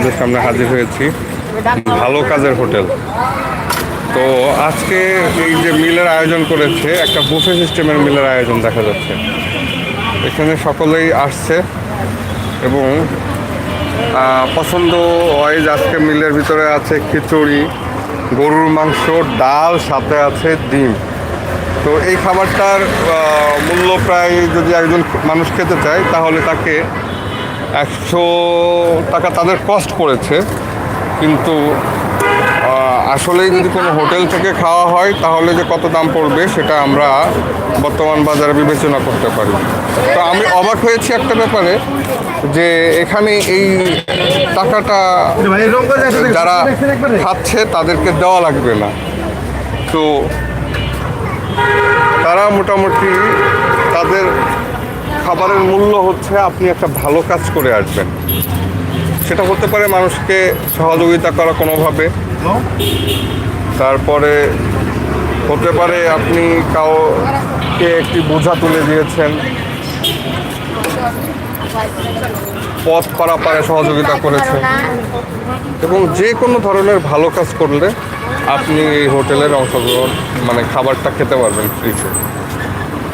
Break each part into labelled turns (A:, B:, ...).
A: আপনাদের সামনে হাজির হয়েছি। ভালো কাজের হোটেল। তো আজকে এই যে মিলের আয়োজন করেছে, একটা বুফে সিস্টেমের মিলের আয়োজন দেখা যাচ্ছে। এখানে সকলেই আসছে এবং পছন্দ ওয়াইজ আজকে মিলের ভিতরে আছে খিচুড়ি, গরুর মাংস, ডাল, সাথে আছে ডিম। তো এই খাবারটার মূল্য প্রায় যদি একজন মানুষ খেতে চায়, তাহলে তাকে একশো টাকা তাদের কস্ট পড়েছে কিন্তু আহ, আসলেই যদি কোনো হোটেল থেকে খাওয়া হয় তাহলে যে কত দাম পড়বে সেটা আমরা বর্তমান বাজারে বিবেচনা করতে পারি। তো আমি অবাক হয়েছি একটা ব্যাপারে যে এখানে এই টাকাটা যারা খাচ্ছে তাদেরকে দেওয়া লাগবে না। তো তারা মোটামুটি তাদের খাবারের মূল্য হচ্ছে আপনি একটা ভালো কাজ করে আসবেন। সেটা হতে পারে মানুষকে সহযোগিতা করা কোনোভাবে। তারপরে হতে পারে আপনি কাউকে একটি বোঝা তুলে দিয়েছেন। পথ পারাপারে সহযোগিতা করেছেন। এবং যে কোনো ধরনের ভালো কাজ করলে আপনি এই হোটেলের অংশগ্রহণ মানে খাবারটা খেতে পারবেন ফ্রিতে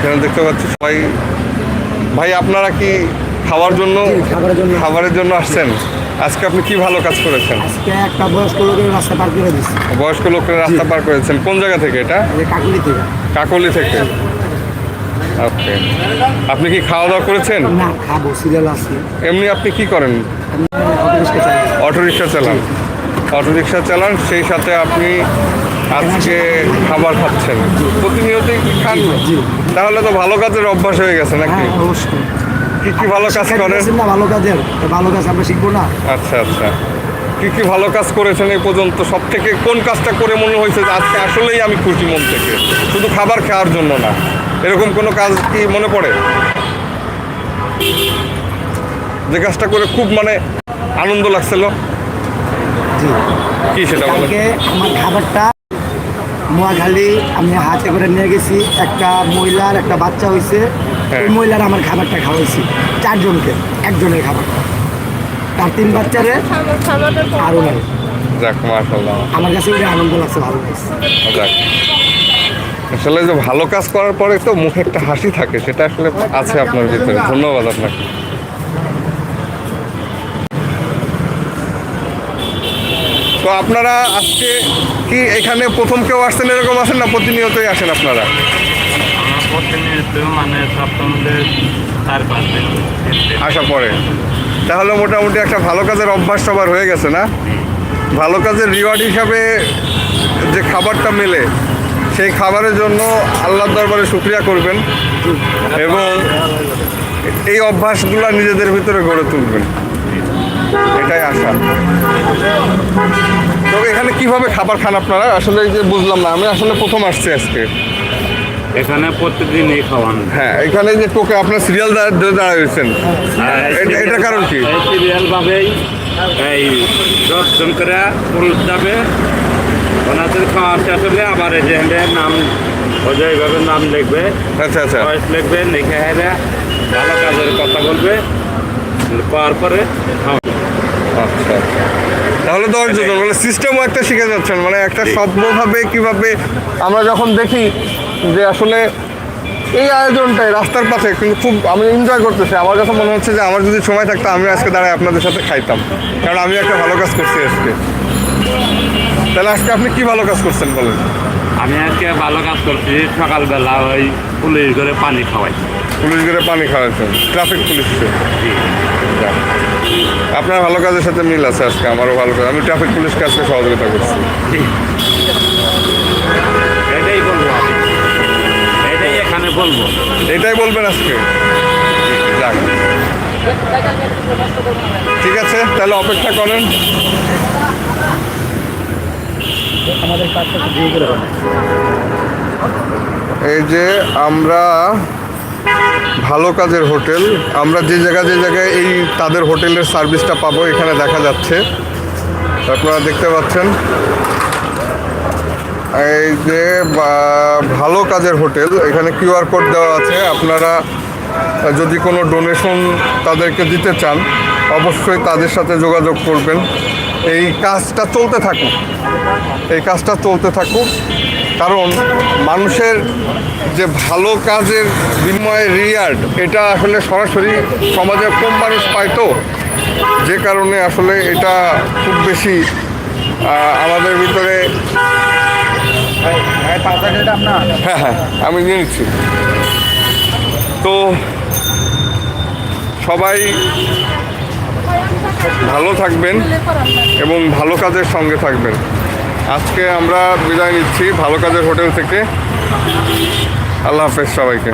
A: এখানে দেখতে পাচ্ছি সবাই। ভাই আপনারা কি খাওয়ার জন্য
B: খাবারের জন্য।
A: খাবারের জন্য আসছেন? আজকে আপনি কি ভালো কাজ করেছেন?
B: আজকে একটা বয়স্ক লোকের রাস্তা পার করে
A: বয়স্ক লোকের রাস্তা পার করেছেন। কোন জায়গা থেকে এটা?
B: কাকুলি থেকে।
A: কাকলি থেকে। ওকে। আপনি কি খাওয়া দাওয়া করেছেন?
B: না খাব সিরিয়াল আছে।
A: এমনি আপনি কি করেন?
B: অটোরিক্সা
A: অটো রিক্সা চালান। অটো রিক্সা চালান সেই সাথে আপনি আজকে খাবার খাচ্ছেন। প্রতিনিয়তই কি খান। তাহলে তো ভালো কাজের অভ্যাস হয়ে গেছে নাকি?
B: হ্যাঁ অবশ্যই।
A: কি কি ভালো কাজ করেন?
B: না ভালো কাজের। ভালো কাজ আমরা শিখব না।
A: আচ্ছা আচ্ছা। কি কি ভালো কাজ করেছেন এই পর্যন্ত? সব থেকে কোন কাজটা করে মনে হয়েছে যে আজকে আসলেই আমি খুশি মন থেকে? শুধু খাবার খাওয়ার জন্য না। এরকম কোনো কাজ কি মনে পড়ে? যে কাজটা করে খুব মানে আনন্দ লাগছিল। কি সেটা
B: আমার খাবারটা মোয়াখালী আমি হাতে করে নিয়ে গেছি। একটা মহিলার একটা বাচ্চা হয়েছে।
A: হ্যাঁ।
B: ওই মহিলার আমার খাবারটা খাওয়াইছি। চারজনকে একজনের খাবারটা তার তিন বাচ্চারে
C: খাবার
B: আরও নাই আমার কাছে ওটা আনন্দ লাগছে ভালো লাগছে।
A: আসলে যে ভালো কাজ করার পরে তো মুখে একটা হাসি থাকে সেটা আসলে আছে আপনার ভিতরে। ধন্যবাদ আপনাকে। আপনারা আজকে কি এখানে প্রথম কেউ আসছেন, এরকম আসেন না প্রতিনিয়তই আসেন আপনারা? আসা পরে। তাহলে মোটামুটি একটা ভালো কাজের অভ্যাস সবার হয়ে গেছে না? ভালো কাজের রিওয়ার্ড হিসাবে যে খাবারটা মেলে, সেই খাবারের জন্য আল্লাহর দরবারে শুক্রিয়া করবেন এবং এই অভ্যাসগুলো নিজেদের ভিতরে গড়ে তুলবেন। এটাই আশা। তো এখানে কীভাবে খাবার খান আপনারা? আসলে এই যে বুঝলাম না আমি আসলে প্রথম আসছি আজকে।
D: এখানে প্রতিদিনই খাওয়ান।
A: হ্যাঁ এখানে যে টোকে আপনার সিরিয়াল দাঁড়িয়ে রয়েছেন। এটা- এটার কারণ কি?
D: এই সিরিয়াল ভাবেই এই দশজন করে পুরুষ যাবে। ওনাদের খাওয়া শেষ হলে আবার এই যে নাম যে এইভাবে নাম লিখবে।
A: আচ্ছা আচ্ছা।
D: বয়স লিখবে লিখে হেরে ভালো কাজের কথা বলবে। পাওয়ার পরে খাওয়া
A: আচ্ছা আচ্ছা। তাহলে তো মানে সিস্টেমও একটা শিখে যাচ্ছেন মানে একটা সভ্যভাবে কীভাবে আমরা যখন দেখি যে আসলে এই আয়োজনটাই রাস্তার পাশে কিন্তু খুব আমি এনজয় করতেছি। আমার কাছে মনে হচ্ছে যে আমার যদি সময় থাকতো আমি আজকে দাঁড়ায় আপনাদের সাথে খাইতাম। কারণ আমি একটা ভালো কাজ করছি আজকে। তাহলে আজকে আপনি কি ভালো কাজ করছেন বলেন?
D: আমি আজকে ভালো কাজ করছি সকালবেলা ওই পুলিশ করে পানি খাওয়াই।
A: পুলিশ গেলে পানি খাওয়াচ্ছেন ট্রাফিক পুলিশকে যাক। আপনার ভালো কাজের সাথে মিল আছে আজকে আমারও ভালো কাজ। আমি ট্রাফিক পুলিশকে আজকে সহযোগিতা করছি।
D: এটাই বলব এটাই এখানে বলব।
A: এটাই বলবেন আজকে? যাক। ঠিক আছে তাহলে অপেক্ষা করেন।
B: আমাদের
A: এই যে আমরা ভালো কাজের হোটেল। আমরা যে জায়গায় যে জায়গায় এই তাদের হোটেলের সার্ভিসটা পাবো, এখানে দেখা যাচ্ছে। আপনারা দেখতে পাচ্ছেন। এই যে ভালো কাজের হোটেল। এখানে কিউআর কোড দেওয়া আছে। আপনারা যদি কোনো ডোনেশন তাদেরকে দিতে চান, অবশ্যই তাদের সাথে যোগাযোগ করবেন। এই কাজটা চলতে থাকুক। এই কাজটা চলতে থাকুক। কারণ মানুষের যে ভালো কাজের বিনিময়ে রিয়ার্ড এটা আসলে সরাসরি সমাজে কম মানুষ পায় তো। যে কারণে আসলে এটা খুব বেশি আমাদের ভিতরে হ্যাঁ হ্যাঁ আমি নিয়ে নিচ্ছি। তো সবাই ভালো থাকবেন এবং ভালো কাজের সঙ্গে থাকবেন। আজকে আমরা বিদায় নিচ্ছি ভালো কাজের হোটেল থেকে। আল্লাহ হাফেজ সবাইকে।